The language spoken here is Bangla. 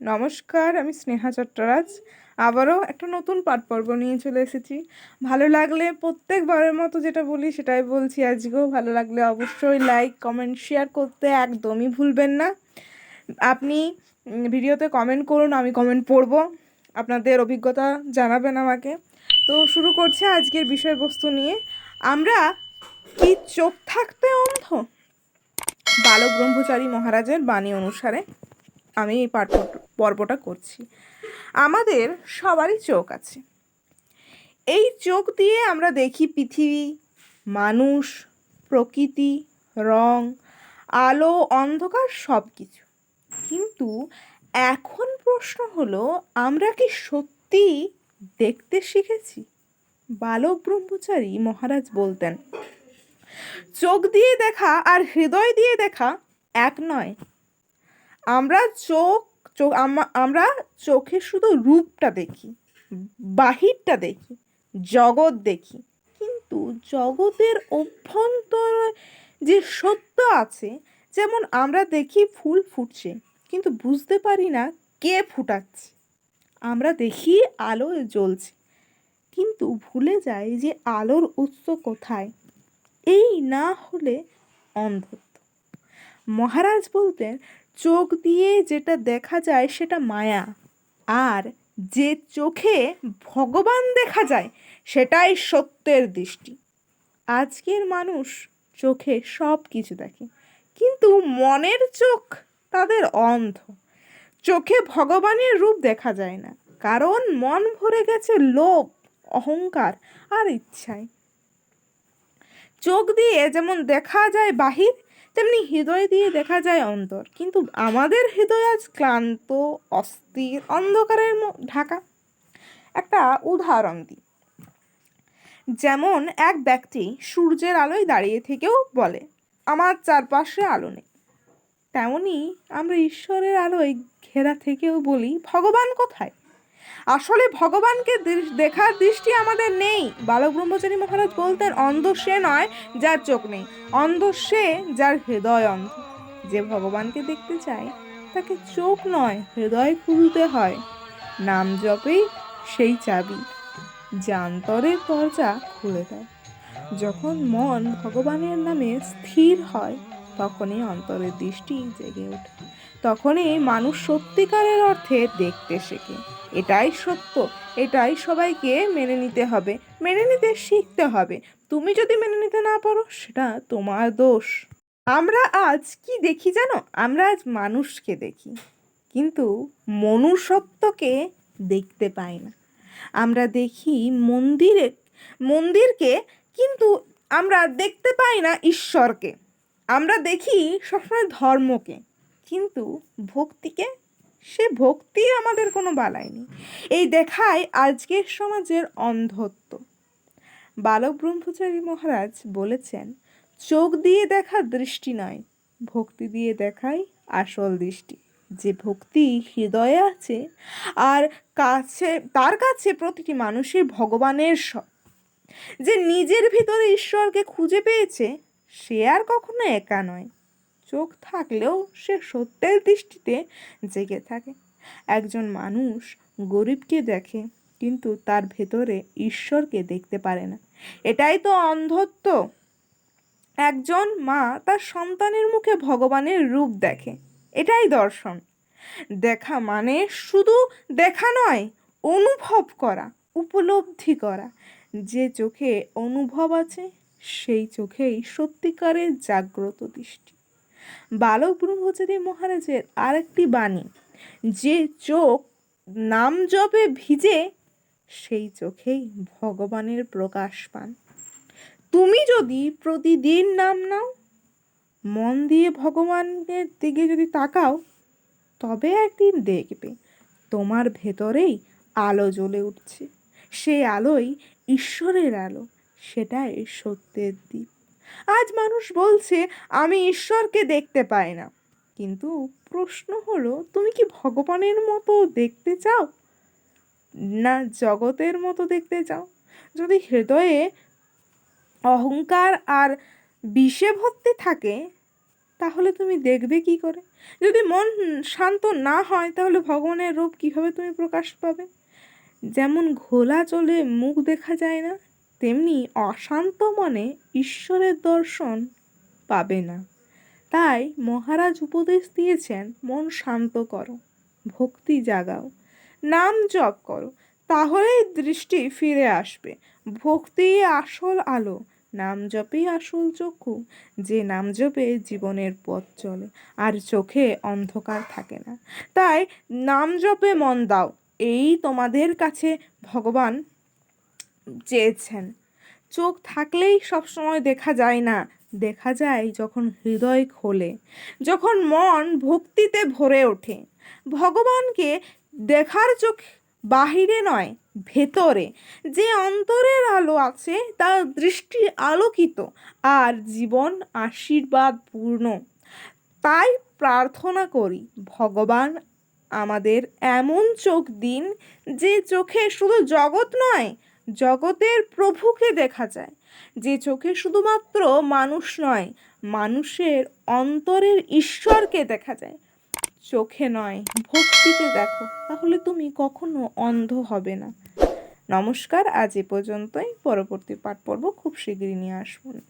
নমস্কার, আমি স্নেহা চট্টরাজ। আবারও একটা নতুন পাঠ পর্ব নিয়ে চলে এসেছি। ভালো লাগলে প্রত্যেকবারের মতো যেটা বলি সেটাই বলছি আজকেও। ভালো লাগলে অবশ্যই লাইক কমেন্ট শেয়ার করতে একদমই ভুলবেন না। আপনি ভিডিওতে কমেন্ট করুন, আমি কমেন্ট পড়ব। আপনাদের অভিজ্ঞতা জানাবেন আমাকে। তো শুরু করছে আজকের বিষয়বস্তু নিয়ে। আমরা কি চোখ থাকতে অন্ধ? বালক ব্রহ্মচারী মহারাজের বাণী অনুসারে। আমি এই পাঠ পর্বটা করছি। আমাদের সবারই চোখ আছে। এই চোখ দিয়ে আমরা দেখি পৃথিবী, মানুষ, প্রকৃতি, রং, আলো, অন্ধকার সব কিছু কিন্তু এখন প্রশ্ন হলো, আমরা কি সত্যি দেখতে শিখেছি? বালক ব্রহ্মচারী মহারাজ বলতেন, চোখ দিয়ে দেখা আর হৃদয় দিয়ে দেখা এক নয় আমরা চোখ চোখ, আম- আমরা চোখে শুধু রূপটা দেখি, বাহিরটা দেখি, জগৎ দেখি। কিন্তু জগতের অভ্যন্তর যে সত্য আছে, যেমন আমরা দেখি ফুল ফুটছে, কিন্তু বুঝতে পারি না কে ফুটাচ্ছে। আমরা দেখি আলো জ্বলছে, কিন্তু ভুলে যাই যে আলোর উৎস কোথায়। এই না হলে অন্ধত্ব। মহারাজ বলতেন চোখ দিয়ে যেটা দেখা যায় সেটা মায়া। আর যে চোখে ভগবান দেখা যায়, সেটাই সত্যের দৃষ্টি। আজকের মানুষ চোখে সব কিছু দেখে, কিন্তু মনের চোখ তাদের অন্ধ। চোখে ভগবানের রূপ দেখা যায় না, কারণ মন ভরে গেছে লোভ, অহংকার আর ইচ্ছায়। চোখ দিয়ে যেমন দেখা যায় বাহির তেমনি হৃদয় দিয়ে দেখা যায় অন্তর। কিন্তু আমাদের হৃদয় আজ ক্লান্ত, অস্থির, অন্ধকারের ঢাকা। একটা উদাহরণ দিই। যেমন এক ব্যক্তি সূর্যের আলোয় দাঁড়িয়ে থেকেও বলে, আমার চারপাশে আলো নেই। তেমনি আমরা ঈশ্বরের আলোয় ঘেরা থেকেও বলি, ভগবান কোথায়? আসলে ভগবানকে দেখার দৃষ্টি আমাদের নেই। বালক ব্রহ্মচারী মহারাজ বলতেন, অন্ধ সে নয় যার চোখ নেই, অন্ধ সে যার হৃদয় অন্ধ। যে ভগবানকে দেখতে চায়, তাকে চোখ নয়, হৃদয় খুলতে হয়। নাম জপেই সেই চাবি জান্তরের দরজা খুলে দেয়। যখন মন ভগবানের নামে স্থির হয়, তখনই অন্তরের দৃষ্টি জেগে ওঠে। তখনই মানুষ সত্যিকারের অর্থে দেখতে শেখে। এটাই সত্য, এটাই সবাইকে মেনে নিতে হবে। মেনে নিতে শিখতে হবে। তুমি যদি মেনে নিতে না পারো, সেটা তোমার দোষ। আমরা আজ কি দেখি জানো? আমরা আজ মানুষকে দেখি। কিন্তু মনুষ্যত্বকে দেখতে পাই না। আমরা দেখি মন্দিরে, মন্দিরকে, কিন্তু আমরা দেখতে পাই না ঈশ্বরকে। আমরা দেখি সবসময় ধর্মকে, কিন্তু ভক্তিকে সে ভক্তি আমাদের কোনো বালাই নেই এই দেখায় আজকের সমাজের অন্ধত্ব। বালক ব্রহ্মচারী মহারাজ বলেছেন, চোখ দিয়ে দেখা দৃষ্টি নয়, ভক্তি দিয়ে দেখাই আসল দৃষ্টি। যে ভক্তি হৃদয়ে আছে, আর কাছে, তার কাছে প্রতিটি মানুষের ভগবানের সব। যে নিজের ভিতরে ঈশ্বরকে খুঁজে পেয়েছে, সে আর কখনো একা নয়। চোখ থাকলেও সে সত্যের দৃষ্টিতে জেগে থাকে। একজন মানুষ গরিবকে দেখে, কিন্তু তার ভেতরে ঈশ্বরকে দেখতে পারে না। এটাই তো অন্ধত্ব। একজন মা তার সন্তানের মুখে ভগবানের রূপ দেখে। এটাই দর্শন। দেখা মানে শুধু দেখা নয়, অনুভব করা, উপলব্ধি করা। যে চোখে অনুভব আছে, সেই চোখেই সত্যিকারের জাগ্রত দৃষ্টি। বালক ব্রহ্মচারী মহারাজের আরেকটি বাণী, যে চোখ নাম জপে ভিজে, সেই চোখেই ভগবানের প্রকাশ পান। তুমি যদি প্রতিদিন নাম নাও, মন দিয়ে ভগবানের দিকে যদি তাকাও, তবে একদিন দেখবে তোমার ভেতরেই আলো জ্বলে উঠছে। সেই আলোই ঈশ্বরের আলো, সেটাই সত্যের দ্বীপ। আজ মানুষ বলছে, আমি ঈশ্বরকে দেখতে পাই না। কিন্তু প্রশ্ন হলো, তুমি কি ভগবানের মতো দেখতে চাও? না জগতের মতো দেখতে চাও? যদি হৃদয়ে অহংকার আর বিষে ভর্তি থাকে, তাহলে তুমি দেখবে কি করে? যদি মন শান্ত না হয়, তাহলে ভগবানের রূপ কীভাবে তুমি প্রকাশ পাবে? যেমন ঘোলা চলে মুখ দেখা যায় না তেমনি অশান্ত মনে ঈশ্বরের দর্শন পাবে না। তাই মহারাজ উপদেশ দিয়েছেন, মন শান্ত করো, ভক্তি জাগাও, নাম জপ করো, তাহলেই দৃষ্টি ফিরে আসবে। ভক্তি আসল আলো, নাম জপেই আসল চক্ষু, যে নাম জপে জীবনের পথ চলে, আর চোখে অন্ধকার থাকে না। তাই নাম জপে মন দাও, এই তোমাদের কাছে ভগবান চেয়েছেন। চোখ থাকলেই সবসময় দেখা যায় না। দেখা যায় যখন হৃদয় খোলে, যখন মন ভক্তিতে ভরে ওঠে। ভগবানকে দেখার চোখ বাহিরে নয়, ভেতরে। যে অন্তরের আলো আছে, তার দৃষ্টি আলোকিত আর জীবন আশীর্বাদ পূর্ণ তাই প্রার্থনা করি, ভগবান আমাদের এমন চোখ দিন যে চোখে শুধু জগৎ নয় জগতের প্রভুকে দেখা যায়, যে চোখে শুধুমাত্র মানুষ নয়, মানুষের অন্তরের ঈশ্বরকে দেখা যায়। চোখে নয় ভক্তিতে দেখো, তাহলে তুমি কখনো অন্ধ হবে না। নমস্কার, আজ এ পর্যন্তই। পরবর্তী পাঠ পর্ব খুব শীঘ্রই নিয়ে আসব।